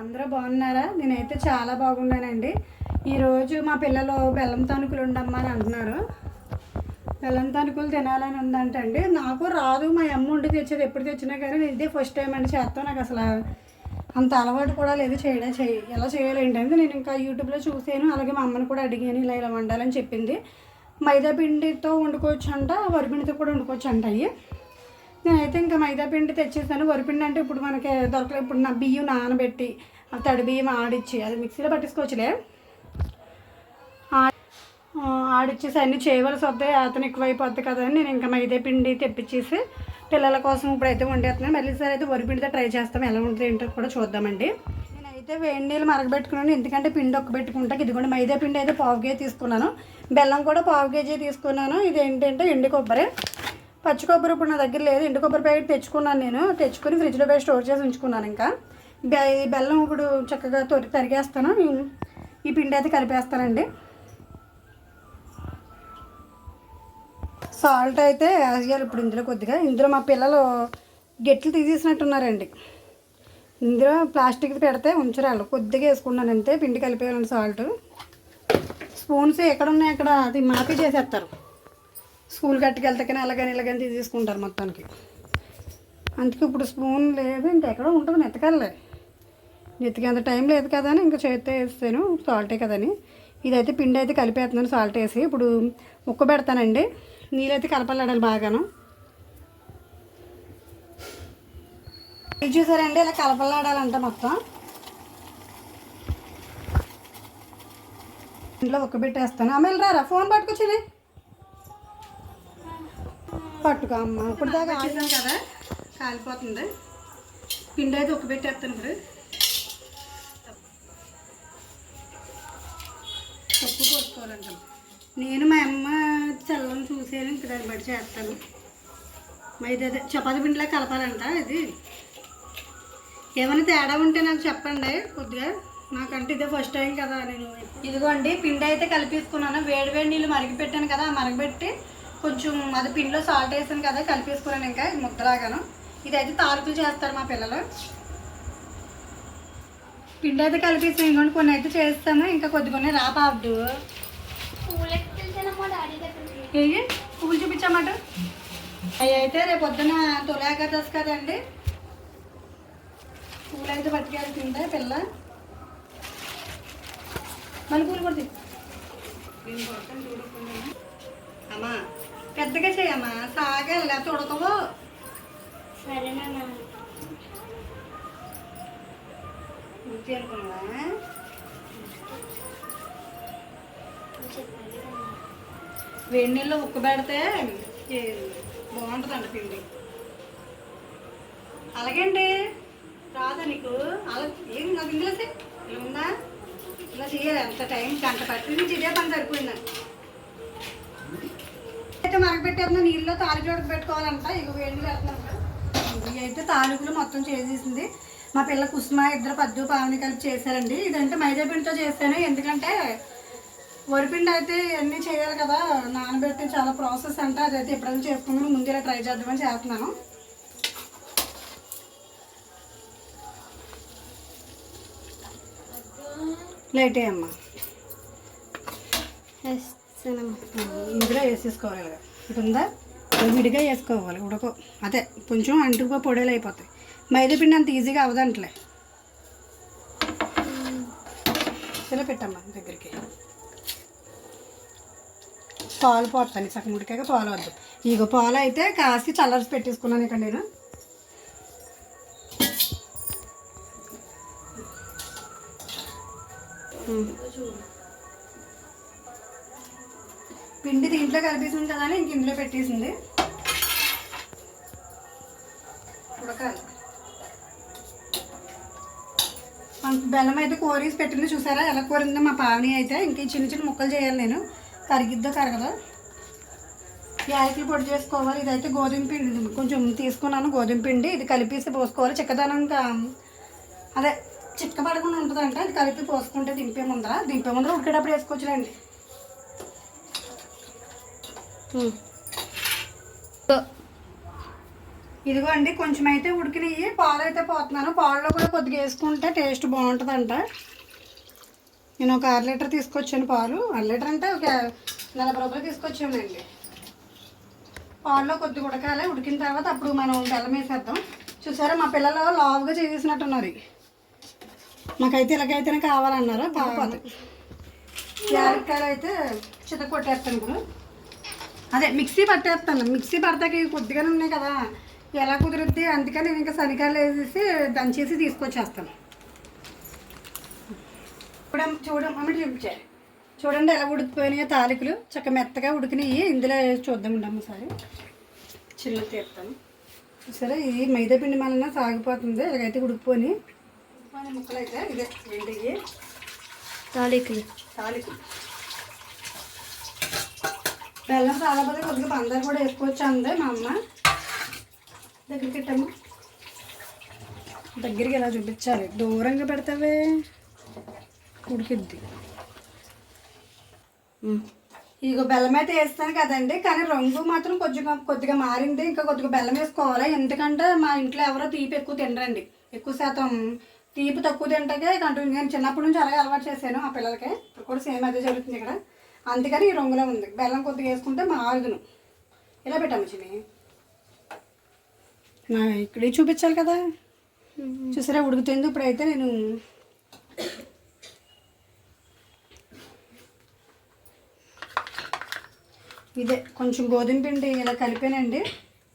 అందరూ బాగున్నారా? నేనైతే చాలా బాగున్నానండి. ఈరోజు మా పిల్లలు బెల్లం తణుకులు ఉండమ్మా అని అంటున్నారు. బెల్లం తణుకులు తినాలని ఉందంటండి. నాకు రాదు మా అమ్మ ఉండి తెచ్చేది ఎప్పుడు తెచ్చినా కానీ నేను ఇదే ఫస్ట్ టైం అండి చేస్తాను నాకు అసలు అంత అలవాటు కూడా లేదు చేయడం చేయి ఎలా చేయాలి ఏంటంటే నేను ఇంకా యూట్యూబ్లో చూసాను అలాగే మా అమ్మని కూడా అడిగాను ఇలా ఇలా వండాలని చెప్పింది. మైదా పిండితో వండుకోవచ్చు అంట వరిపిండితో కూడా వండుకోవచ్చు అంట అవి నేనైతే ఇంకా మైదాపిండి తెచ్చేసాను. వరిపిండి అంటే ఇప్పుడు మనకి దొరకలేదు ఇప్పుడు నా బియ్యం నానబెట్టి ఆ తడి బియ్యం ఆడిచ్చి అది మిక్సీలో పట్టించుకోవచ్చులే. ఆడిచ్చేసి అన్నీ చేయవలసి వస్తాయి అతను ఎక్కువైపోద్ది కదా అని నేను ఇంకా మైదాపిండి తెప్పించేసి పిల్లల కోసం ఇప్పుడైతే వండేస్తున్నాను. మళ్ళీ సార్ అయితే వరిపిండితో ట్రై చేస్తాం. ఎలా ఉంటుంది ఏంటో కూడా చూద్దామండి. నేనైతే వేడి నీళ్ళు మరగబెట్టుకున్నాను. ఎందుకంటే పిండి ఒక్క పెట్టుకుంటాకి ఇదిగోండి మైదా పిండి అయితే పావు కేజీ తీసుకున్నాను. బెల్లం కూడా పావు కేజీ తీసుకున్నాను. ఇది ఏంటంటే ఎండి కొబ్బరి. పచ్చి కొబ్బరి ఇప్పుడు నా దగ్గర లేదు. ఎండు కొబ్బరి ప్యాకెట్ తెచ్చుకున్నాను నేను. తెచ్చుకుని ఫ్రిడ్జ్లో పోయి స్టోర్ చేసి ఉంచుకున్నాను ఇంకా. బెల్లం ఇప్పుడు చక్కగా తొరి తరిగేస్తాను. ఈ- పిండి అయితే కలిపేస్తానండి. సాల్ట్ అయితే వేయాలి ఇప్పుడు ఇందులో కొద్దిగా. ఇందులో మా పిల్లలు గెట్లు తీసేసినట్టున్నారండి. ఇందులో ప్లాస్టిక్ పెడితే ఉంచరాలు కొద్దిగా వేసుకున్నాను అంతే. పిండి కలిపేయాలండి సాల్ట్. స్పూన్స్ ఎక్కడ ఉన్నాయి అక్కడ? అది మాఫీ చేసేస్తారు. స్కూల్ కట్టుకెళ్తే కానీ అలాగని ఇలాగని తీసేసుకుంటారు మొత్తానికి. అందుకే ఇప్పుడు స్పూన్ లేదు ఇంకెక్కడో ఉంటుంది నెత్తకల్లే నెత్తికేంత టైం లేదు కదా అని ఇంకా చేతితో వేస్తాను సాల్టే కదని. ఇదైతే పిండి అయితే కలిపేస్తున్నాను సాల్ట్ వేసి. ఇప్పుడు ముక్క పెడతానండి నీళ్ళైతే కలపలాడాలి బాగాను. ఇది చూసారండి ఇలా కలపలాడాలంట మొత్తం. ఇంట్లో ఒక్క పెట్టేస్తాను. అమ్మాయిలు రారా ఫోన్ పట్టుకొచ్చింది. పట్టుకో అమ్మ. ఇప్పుడు దాకా ఆగాను కదా కాలిపోతుంది. పిండి అయితే ఒక్క పెట్టేస్తాను ఇప్పుడు. పప్పు పోసుకోవాలంట నేను మా అమ్మ చల్లని చూసాను ఇంక దాన్ని బట్టి చేస్తాను. మైదా అదే చపాతి పిండిలా కలపాలంట ఇది. ఏమైనా తేడా ఉంటే నాకు చెప్పండి కొద్దిగా. నాకంటే ఇదే ఫస్ట్ టైం కదా నేను. ఇదిగోండి పిండి అయితే కలిపేసుకున్నాను. వేడి వేడి నీళ్ళు మరిగి పెట్టాను కదా మరగబెట్టి కొంచెం అది పిండిలో సాల్ట్ వేసాను కదా కలిపేసుకున్నాను ఇంకా ఇది ముద్దలాగాను. ఇదైతే తారుకులు చేస్తారు మా పిల్లలు. పిండి అయితే కలిపేసి ఇంకోటి కొన్ని అయితే చేస్తాము ఇంకా కొద్ది కొన్ని రాపాదు పూలకి పువ్వులు చూపించామాట. అవి అయితే రేపు పొద్దున తొలాకదస్ కదండి. పూలు అయితే పట్టుకెళ్తుందా పిల్ల. మళ్ళీ పూలు కొడుతుంది అమ్మా పెద్దగా చేయమ్మా. సాగల్లా తొడకవు. సరేనమ్మా వేడి నీళ్ళు ఉక్కు పెడితే బాగుంటుందండి పిండి అలాగేండి రాదా నీకు? అలా ఏం నాకు ఇంగ్లీష్ ఇలా ఉందా? ఇలా చేయాలి ఎంత టైం గంట పట్టి నుంచి ఇదే పని సరిపోయింది. అయితే మరగపెట్టేస్తున్నా నీళ్ళలో తాలికి ఉడక పెట్టుకోవాలంట. ఇక వేడి నీళ్ళు వేస్తున్నాను ఇవి అయితే తాలికలు మొత్తం చేసేసింది. మా పిల్ల కుసుమ ఇద్దరు పద్దు పావని కలిపి చేశారండి. ఇదంటే మైదాపిండితో చేశాను ఎందుకంటే వరిపిండి అయితే ఇవన్నీ చేయాలి కదా. నానబెట్టి చాలా ప్రాసెస్ అంటే. అదైతే ఎప్పుడైనా చేసుకున్నాను ముందు ఇలా ట్రై చేద్దామని చేస్తున్నాను. లేటే అమ్మా ఇందులో వేసేసుకోవాలి ఇలాగ ఇటు ఉందా విడిగా వేసుకోవాలి ఉడకో. అదే కొంచెం అంటుకో పొడేలు అయిపోతాయి. మైదా పిండి అంత ఈజీగా అవదంటలే. ఇలా పెట్టమ్మా దగ్గరికి. పాలు పోతాను సగం ఉడికాక పాలు వద్దు. ఇగో పాలు అయితే కాసి చల్లర్స్ పెట్టేసుకున్నాను ఇక్కడ నేను. చూడు పిండి దీంట్లో కలిపేసింది కదా అని ఇంక ఇందులో పెట్టేసింది. ఉడకాలి. బెల్లం అయితే కోరేసి పెట్టింది చూసారా? ఎలా కోరిందో మా పావని అయితే ఇంక చిన్న చిన్న ముక్కలు చేయాలి నేను. కరిగిద్దో కరగదో. యాలకులు పొడి చేసుకోవాలి. ఇదైతే గోధుమ పిండి. కొంచెం తీసుకున్నాను గోధుమ పిండి. ఇది కలిపేసి పోసుకోవాలి. చిక్కదనం అదే చిక్క పడకుండా ఉంటుందంట. ఇది కలిపి పోసుకుంటే దింపే ముందర. దింపే ముందర ఉడికేటప్పుడు వేసుకోవచ్చులేండి. ఇదిగో అండి కొంచెం అయితే ఉడికినవి పాలు అయితే పోతున్నాను. పాలలో కూడా కొద్దిగా వేసుకుంటే టేస్ట్ బాగుంటుందంట. నేను ఒక అర లీటర్ తీసుకొచ్చాను పాలు. అర లీటర్ అంటే ఒక నలభై రూపాయలు తీసుకొచ్చానండి పాల్లో కొద్దిగా ఉడకాలి. ఉడికిన తర్వాత అప్పుడు మనం బెల్లం వేసేద్దాం. చూసారా మా పిల్లలు లావుగా చేసినట్టున్నారు మాకైతే ఇలాగైతేనే కావాలన్నారు? పాపది యాలక్కాయలు అయితే చిత కొట్టేస్తాను ఇప్పుడు. అదే మిక్సీ పట్టేస్తాను. మిక్సీ పడతాకి కొద్దిగానే ఉన్నాయి కదా. ఎలా కుదురుద్ది? అందుకని నేను ఇంకా శనికాయలు వేసేసి దంచేసి తీసుకొచ్చేస్తాను. చూడం చూడం అమ్మ చూపించే. చూడండి ఎలా ఉడికిపోయినాయో తాలికలు. చక్క మెత్తగా ఉడికినాయి. ఇందులో వేసి చూద్దామండి అమ్మసారి చిన్న తీస్తాను. సరే ఈ మైదా పిండి మళ్ళీ సాగిపోతుంది. ఇలాగైతే ఉడికిపోయి ముక్కలు అయితే ఇదే తాలికలు. తాలికలు. బెల్లం రాలకపోతే కొద్దిగా పందాలు కూడా ఎక్కువ వచ్చింది మా అమ్మ దగ్గరికి పెట్టాము దగ్గరికి ఎలా చూపించాలి దూరంగా పెడతావే ఉడికిద్ది ఇగో బెల్లం అయితే వేస్తాను కదండి కానీ రంగు మాత్రం కొద్దిగా కొద్దిగా మారింది ఇంకా కొద్దిగా బెల్లం వేసుకోవాలి ఎందుకంటే మా ఇంట్లో ఎవరో తీపి ఎక్కువ తినరండి ఎక్కువ శాతం తీపి తక్కువ తింటాకే కంటిన్యూ నేను చిన్నప్పటి నుంచి అలాగే అలవాటు చేశాను ఆ పిల్లలకి ఇప్పుడు కూడా సేమ్ అదే జరుగుతుంది ఇక్కడ అందుకని ఈ రంగులో ఉంది. బెల్లం కొద్దిగా వేసుకుంటే మారుదును ఇలా పెట్టాము చిన్ని నా ఇక్కడే చూపించాలి కదా. చూసారా ఉడుకుతుంది. ఇప్పుడైతే నేను ఇదే కొంచెం గోధుమ పిండి ఇలా కలిపానండి.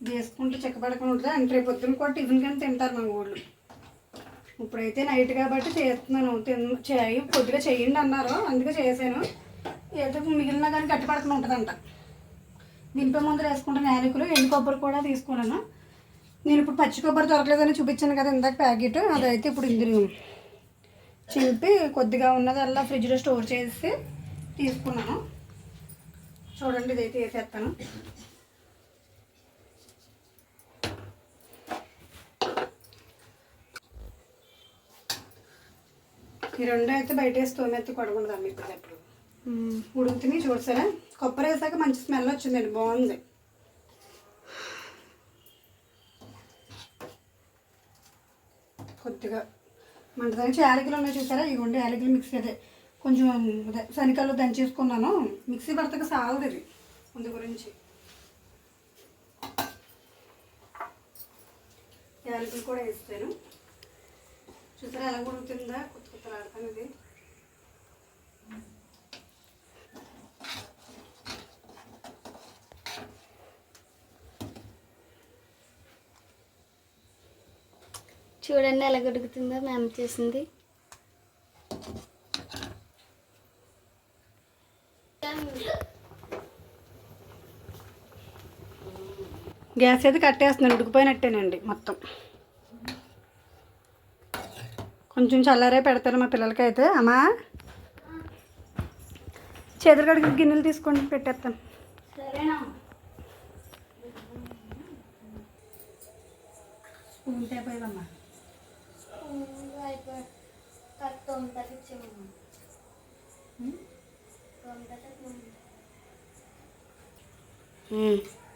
ఇది వేసుకుంటే చెక్కబడకుండా ఉంటుంది. అంటే రేపు పొద్దున్న కూడా టిఫిన్ కానీ తింటారు మా ఊళ్ళు. ఇప్పుడైతే నైట్ కాబట్టి చేస్తున్నాను. తిన్న చేయి కొద్దిగా చేయండి అన్నారు. అందుకే చేశాను. గట్టిపడకుండా ఉంటుందంట. దింపే ముందు వేసుకుంటాను యాలకులు ఎండు కొబ్బరి కూడా తీసుకున్నాను. నేను ఇప్పుడు పచ్చి కొబ్బరి దొరకలేదని చూపించాను కదా ఇందాక ప్యాకెట్ అదైతే ఇప్పుడు ఇందులో చింపి కొద్దిగా ఉన్నది అలా ఫ్రిడ్జ్లో స్టోర్ చేసి తీసుకున్నాను. చూడండి ఇదైతే వేసేస్తాను. ఈ రెండు అయితే బయట వేసి తోమెత్తి కొడకూడదు అమ్మ ఇప్పుడు. ఎప్పుడు ఉడుకుతుంది చూడసారా కొబ్బరి వేసాక మంచి స్మెల్ వచ్చిందండి. బాగుంది. కొద్దిగా మన దంచి యాలకులు ఉన్నాయి చూసారా? ఇవ్వండి యాలకులు మిక్సీ అదే కొంచెం శనికల్లో దంచేసుకున్నాను. మిక్సీ పడతాక సాగదు ఇది. అందు గురించి. యాలకులు కూడా వేస్తాను. చూసారా? ఎలా ఉడుకుతుందా కొత్త కొత్త ఆడతాను ఇది. చూడండి ఎలా గడుగుతుందో మేము చేసింది. గ్యాస్ అయితే కట్టేస్తున్నాను ఉడికిపోయినట్టేనండి మొత్తం. కొంచెం చల్లారే పెడతారు మా పిల్లలకి అయితే అమ్మా. చేతులు కడిగి గిన్నెలు తీసుకోండి పెట్టేస్తాను.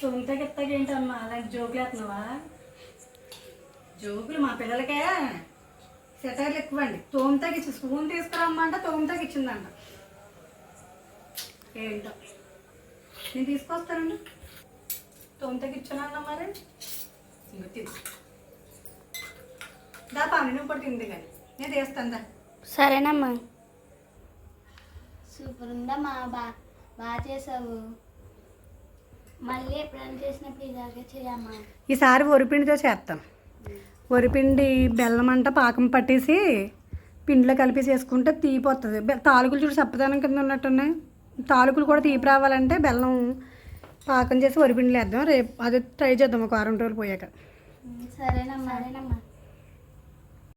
తొమ్మిది గిత్తగా ఏంటమ్మా అలాంటి జోకులు వేస్తున్నావా జోకులు మా పిల్లలకే సెటైర్లు ఎక్కువండి. తోమితాకి ఇచ్చి స్పూన్ తీసుకురమ్మంట తోమితాకి ఇచ్చిందంట ఏంటో? నేను తీసుకొస్తానండి. తోమితాకి ఇచ్చానన్న మరి? ఇంకో తిను దా పాని నువ్వు కూడా తింది కానీ నేను తీస్తాను దా. సరేనమ్మా. సూపర్ ఉందమ్మా బా బాగా చేసావు. మళ్ళీ ఎప్పుడైనా చేసినప్పుడు ఇలాగే చేయమ్మా ఈసారి వరిపిండితో చేస్తాం వరిపిండి బెల్లం అంట పాకం పట్టేసి పిండిలో కలిపి చేసుకుంటే తీపి వస్తుంది తాలూకులు చూడు సప్పదానం కింద ఉన్నట్టున్నాయి. తాలూకులు కూడా తీపి రావాలంటే బెల్లం పాకం చేసి వరిపిండిలో వేద్దాం రేపు అది ట్రై చేద్దాం ఒక వారం రోజులు పోయాక. సరేనమ్మా సరేనమ్మా.